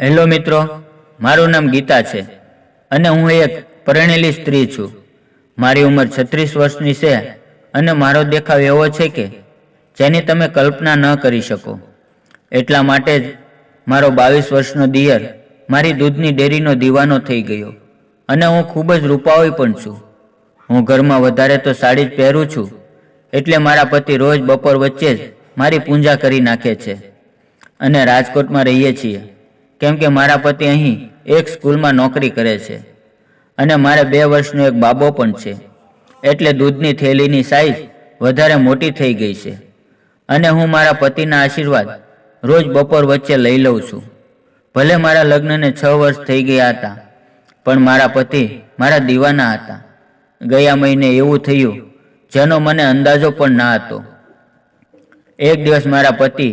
Hello મિત્રો, મારું નામ ગીતા છે અને હું એક પરણેલી સ્ત્રી છું. મારી ઉંમર છત્રીસ વર્ષની છે અને મારો દેખાવ એવો છે કે જેની તમે કલ્પના ન કરી શકો. એટલા માટે જ મારો બાવીસ વર્ષનો દિયર મારી દૂધની ડેરીનો દીવાનો થઈ ગયો અને હું ખૂબ જ રૂપાવી પણ છું. હું ઘરમાં વધારે તો સાડી જ પહેરું છું એટલે મારા પતિ રોજ બપોર વચ્ચે જ મારી પૂજા કરી નાખે છે અને રાજકોટમાં રહીએ છીએ. કેમ કે મારા પતિ અહીં એક સ્કૂલમાં નોકરી કરે છે અને મારે બે વર્ષનો એક બાબો પણ છે. એટલે દૂધની થેલીની સાઈઝ વધારે મોટી થઈ ગઈ છે અને હું મારા પતિના આશીર્વાદ રોજ બપોર વચ્ચે લઈ લઉં છું. ભલે મારા લગ્નને છ વર્ષ થઈ ગયા હતા, પણ મારા પતિ મારા દીવાના હતા. ગયા મહિને એવું થયું જેનો મને અંદાજો પણ ના હતો. એક દિવસ મારા પતિ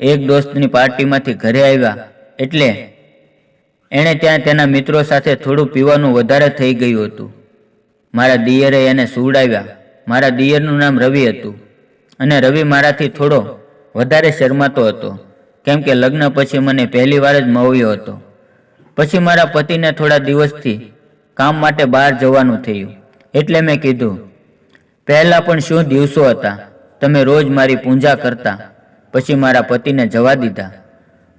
એક દોસ્તની પાર્ટીમાંથી ઘરે આવ્યા એટલે એણે ત્યાં તેના મિત્રો સાથે થોડું પીવાનું વધારે થઈ ગયું હતું. મારા દિયરે એને સુવડાવ્યા. મારા દિયરનું નામ રવિ હતું અને રવિ મારાથી થોડો વધારે શરમાતો હતો, કેમ કે લગ્ન પછી મને પહેલી વાર જ મળ્યો હતો. પછી મારા પતિને થોડા દિવસથી કામ માટે બહાર જવાનું થયું. એટલે મેં કીધું, પહેલાં પણ શું દિવસો હતા? તમે રોજ મારી પૂજા કરતા. પછી મારા પતિને જવા દીધા.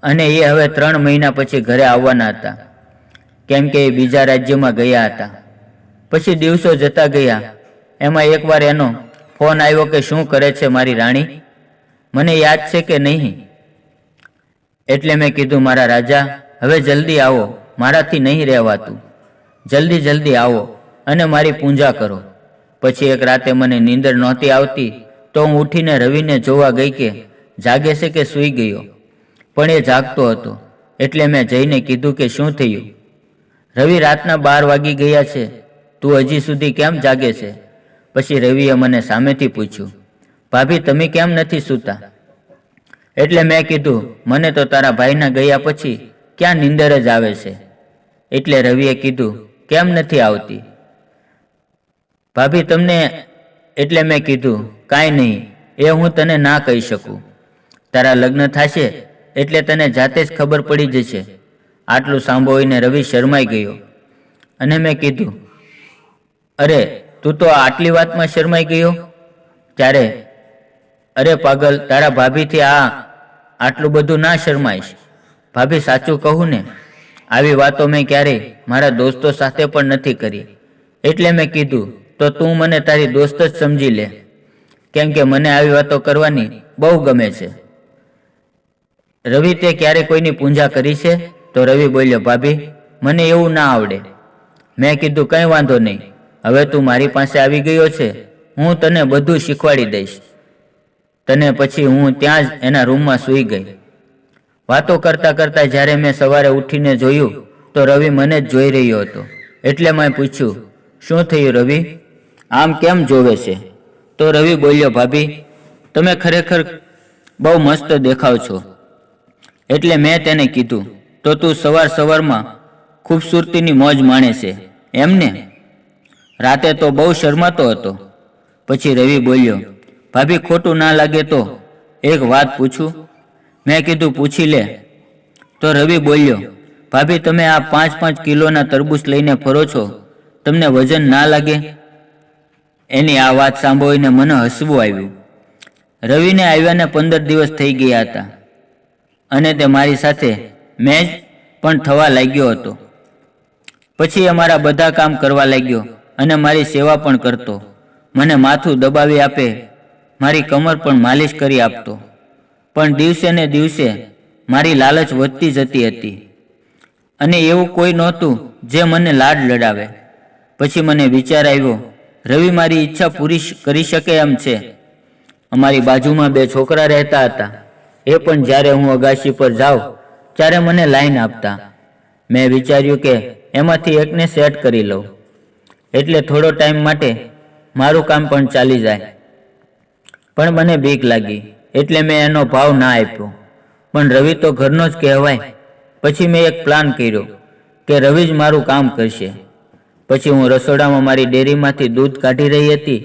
અને એ હવે ત્રણ મહિના પછી ઘરે આવવાના હતા. કેમ કે એ બીજા રાજ્યમાં ગયા હતા. પછી દિવસો જતા ગયા. એમાં એકવાર એનો ફોન આવ્યો કે શું કરે છે મારી રાણી? મને યાદ છે કે નહીં? એટલે મેં કીધું, મારા રાજા, હવે જલ્દી આવો. મારાથી નહીં રહેવાતું. જલ્દી જલ્દી આવો અને મારી પૂજા કરો. પછી એક રાતે મને નીંદર નહોતી આવતી, તો હું ઉઠીને રવિને જોવા ગઈ કે જાગે છે કે સૂઈ ગયો. પણ એ જાગતો હતો. એટલે મેં જઈને કીધું કે શું થયું? રવિ રાતના બાર વાગી ગયા છે. તું હજી સુધી કેમ જાગે છે? પછી રવિએ મને સામેથી પૂછ્યું, ભાભી, તમે કેમ નથી સૂતા? એટલે મેં કીધું, મને તો તારા ભાઈના ગયા પછી ક્યાં નીંદર જ આવે છે? એટલે રવિએ કીધું, કેમ નથી આવતી? ભાભી, તમને એટલે મેં કીધું, કાંઈ નહીં, એ હું તને ના કહી શકું. તારા લગ્ન થશે એટલે તને જાતે જ ખબર પડી જશે. આટલું સાંભળીને રવિ શરમાઈ ગયો. અને મેં કીધું, અરે, તું તો આટલી વાતમાં શરમાઈ ગયો? ત્યારે? અરે પાગલ, તારા ભાભીથી આ, આટલું બધું ના શરમાઈશ. ભાભી, સાચું કહું ને? આવી વાતો મેં ક્યારેય મારા દોસ્તો સાથે પણ નથી કરી. એટલે મેં કીધું, તો તું મને તારી દોસ્ત જ સમજી લે. કેમ કે મને આવી વાતો કરવાની બહુ ગમે છે. રવિ તે ક્યારે કોઈની પૂજા કરી છે? તો રવિ બોલ્યો, ભાભી, મને એવું ના આવડે. મેં કીધું, કંઈ વાંધો નહીં. હવે તું મારી પાસે આવી ગયો છે. હું તને બધું શીખવાડી દઈશ. તને પછી હું ત્યાં જ એના રૂમમાં સૂઈ ગઈ. વાતો કરતા કરતા જ્યારે મેં સવારે ઉઠીને જોયું, તો રવિ મને જ જોઈ રહ્યો હતો. એટલે મેં પૂછ્યું, શું થયું રવિ? આમ કેમ જોવે છે? તો રવિ બોલ્યો, ભાભી, તમે ખરેખર બહુ મસ્ત દેખાવ છો. એટલે મેં તેને કીધું, તો તું સવાર સવારમાં ખૂબસૂરતીની મોજ માણે છે. એમને રાતે તો બહુ શરમાતો હતો. પછી રવિ બોલ્યો, ભાભી, ખોટું ના લાગે તો એક વાત પૂછું? મેં કીધું, પૂછી લે. તો રવિ બોલ્યો, ભાભી, તમે આ પાંચ પાંચ કિલોના તરબૂચ લઈને ફરો છો, તમને વજન ના લાગે? એની આ વાત સાંભળીને મને હસવું આવ્યું. રવિને આવ્યાને પંદર દિવસ થઈ ગયા હતા. અને તે મારી સાથે મેચ પણ થવા લાગ્યો હતો. પછી અમારા બધા કામ કરવા લાગ્યો અને મારી સેવા પણ કરતો. મને માથું દબાવી આપે, મારી કમર પણ માલિશ કરી આપતો. પણ દિવસે ને દિવસે મારી લાલચ વધતી જતી હતી. અને એવું કોઈ નહોતું જે મને લાડ લડાવે. પછી મને વિચાર આવ્યો, રવિ મારી ઈચ્છા પૂરી કરી શકે એમ છે. અમારી બાજુમાં બે છોકરા રહેતા હતા. એ પણ જ્યારે હું અગાશી પર જાઉં, ત્યારે મને લાઈન આપતા. મેં વિચાર્યું કે એમાંથી એકને સેટ કરી લઉં. એટલે થોડો ટાઈમ માટે મારું કામ પણ ચાલી જાય. પણ મને બીક લાગી, એટલે મેં એનો ભાવ ના આપ્યો. પણ રવિ તો ઘરનો જ કહેવાય. પછી મેં એક પ્લાન કર્યો કે રવિ જ મારું કામ કરશે. પછી હું રસોડામાં મારી ડેરીમાંથી દૂધ કાઢી રહી હતી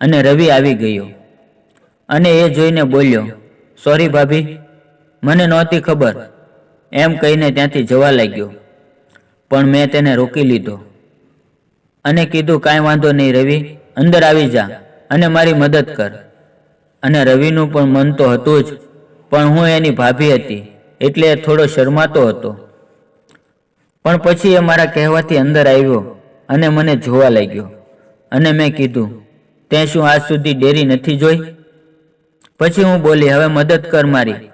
અને રવિ આવી ગયો. અને એ જોઈને બોલ્યો સોરી ભાભી, મને નહોતી ખબર. એમ કહીને ત્યાંથી જવા લાગ્યો. પણ મેં તેને રોકી લીધો. અને કીધું, કાંઈ વાંધો નહીં રવિ, અંદર આવી જા અને મારી મદદ કર. અને રવિનું પણ મન તો હતું જ, પણ હું એની ભાભી હતી, એટલે થોડો શરમાતો હતો. પણ પછી એ મારા કહેવાથી અંદર આવ્યો અને મને જોવા લાગ્યો. અને મેં કીધું તે શું આજ સુધી ડેરી નથી જોઈ? પછી હું બોલી, હવે મદદ કર મારી.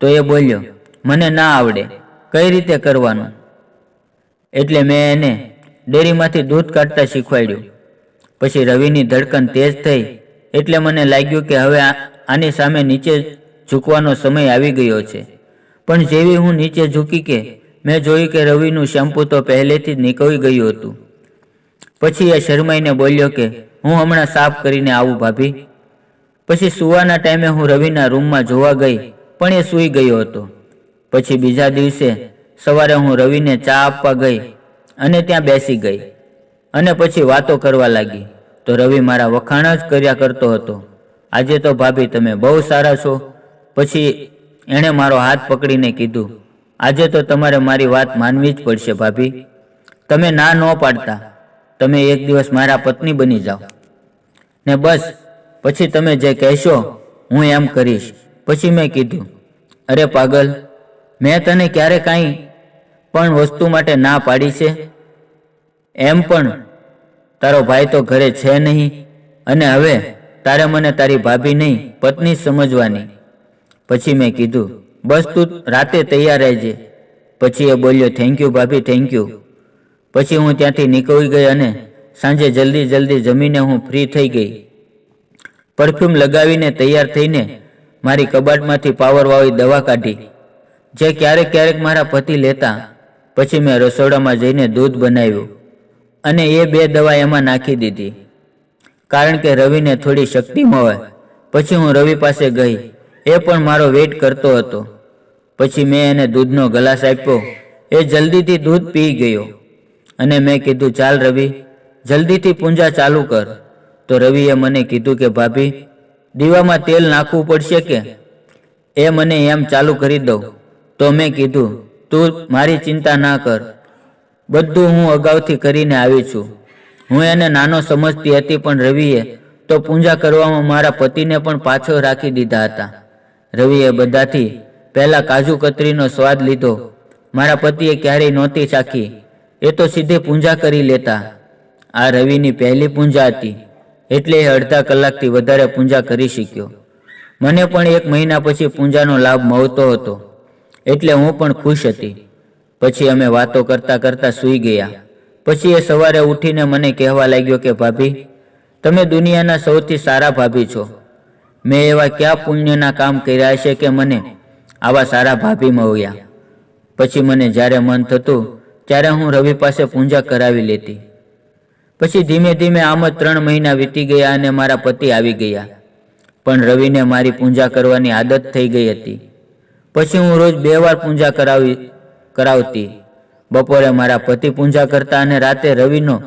તો એ બોલ્યો, મને ના આવડે. કઈ રીતે કરવાનું? એટલે મેં એને ડેરીમાંથી દૂધ કાઢતા શીખવાડ્યું. પછી રવિની ધડકન તેજ થઈ, એટલે મને લાગ્યું કે હવે આની સામે નીચે ઝૂકવાનો સમય આવી ગયો છે. પણ જેવી હું નીચે ઝૂકી કે, મેં જોયું કે રવિનું શેમ્પુ તો પહેલેથી જ નીકળી ગયું હતું. પછી એ શરમાઈને બોલ્યો કે, હું હમણાં સાફ કરીને આવું, ભાભી. પછી સુવાના ટાઈમે હું રવિના રૂમમાં જોવા ગઈ, પણ એ સૂઈ ગયો હતો. પછી બીજા દિવસે સવારે હું રવિને ચા આપવા ગઈ અને ત્યાં બેસી ગઈ અને પછી વાતો કરવા લાગી. તો રવિ મારા વખાણ જ કર્યા કરતો હતો. આજે તો ભાભી તમે બહુ સારા છો. પછી એણે મારો હાથ પકડીને કીધું, આજે તો તમારે મારી વાત માનવી જ પડશે ભાભી. તમે ના ન પાડતા. તમે એક દિવસ મારા પત્ની બની જાઓ. ને બસ પછી તમે જે કહેશો, હું એમ કરીશ. પછી મેં કીધું, અરે પાગલ, મેં તને ક્યારે કાંઈ પણ વસ્તુ માટે ના પાડી છે? એમ પણ તારો ભાઈ તો ઘરે છે નહીં અને હવે તારે મને તારી ભાભી નહીં, પત્ની સમજવાની. પછી મેં કીધું, બસ તું રાતે તૈયાર રહેજે. પછી એ બોલ્યો થેન્ક યુ ભાભી થેન્ક યુ પછી હું ત્યાંથી નીકળી ગઈ અને સાંજે જલ્દી જલ્દી જમીને હું ફ્રી થઈ ગઈ. પરફ્યુમ લગાવીને તૈયાર થઈને મારી કબાટમાંથી પાવરવાળી દવા કાઢી. જે ક્યારેક ક્યારેક મારા પતિ લેતા, પછી મેં રસોડામાં જઈને દૂધ બનાવ્યું અને એ બે દવા એમાં નાખી દીધી. કારણ કે રવિને થોડી શક્તિ મળે. પછી હું રવિ પાસે ગઈ. એ પણ મારો વેઇટ કરતો હતો. પછી મેં એને દૂધનો ગ્લાસ આપ્યો. એ જલ્દીથી દૂધ પી ગયો. અને મેં કીધું, ચાલ રવિ, જલ્દીથી પૂંજા ચાલુ કર. તો રવિએ મને કીધું કે, ભાભી, દીવામાં તેલ નાખવું પડશે કે? એ મને એમ ચાલુ કરી દઉં. તો મેં કીધું, તું મારી ચિંતા ના કર. બધું હું અગાઉથી કરીને આવી છું. હું એને નાનો સમજતી હતી, પણ રવિએ તો પૂજા કરવામાં મારા પતિને પણ પાછો રાખી દીધા હતા. રવિએ બધાથી પહેલાં કાજુ કતરીનો સ્વાદ લીધો. મારા પતિએ ક્યારેય નહોતી ચાખી. એ તો સીધે પૂજા કરી લેતા. આ રવિની પહેલી પૂજા હતી. એટલે એ અડધા કલાકથી વધારે પૂજા કરી શક્યો. મને પણ એક મહિના પછી પૂજાનો લાભ મળતો હતો. એટલે હું પણ ખુશ હતી. પછી અમે વાતો કરતા કરતા સૂઈ ગયા. પછી એ સવારે ઉઠીને મને કહેવા લાગ્યો કે, ભાભી, તમે દુનિયાના સૌથી સારા ભાભી છો. મેં એવા કયા પુણ્યના કામ કર્યા છે કે મને આવા સારા ભાભી મળ્યા? પછી મને જ્યારે મન થતું, ત્યારે હું રવિ પાસે પૂજા કરાવી લેતી. પછી ધીમે ધીમે આમ જ ત્રણ મહિના વીતી ગયા અને મારા પતિ આવી ગયા. પણ રવિને મારી પૂજા કરવાની આદત થઈ ગઈ હતી. પછી હું રોજ બે વાર પૂજા કરાવી, કરાવતી. બપોરે મારા પતિ પૂજા કરતા અને રાતે રવિનો.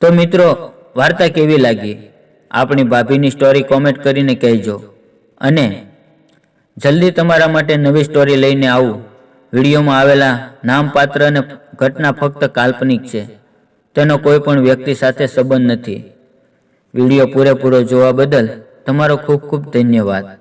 તો મિત્રો, વાર્તા કેવી લાગી? આપણી ભાભીની સ્ટોરી કોમેન્ટ કરીને કહેજો. અને જલ્દી તમારા માટે નવી સ્ટોરી લઈને આવું. વિડીયોમાં આવેલા નામપાત્ર અને ઘટના ફક્ત કાલ્પનિક છે. તેનો કોઈ પણ વ્યક્તિ સાથે સંબંધ નથી. વીડિયો પૂરેપૂરો જોવા બદલ તમારો ખૂબ ખૂબ ધન્યવાદ.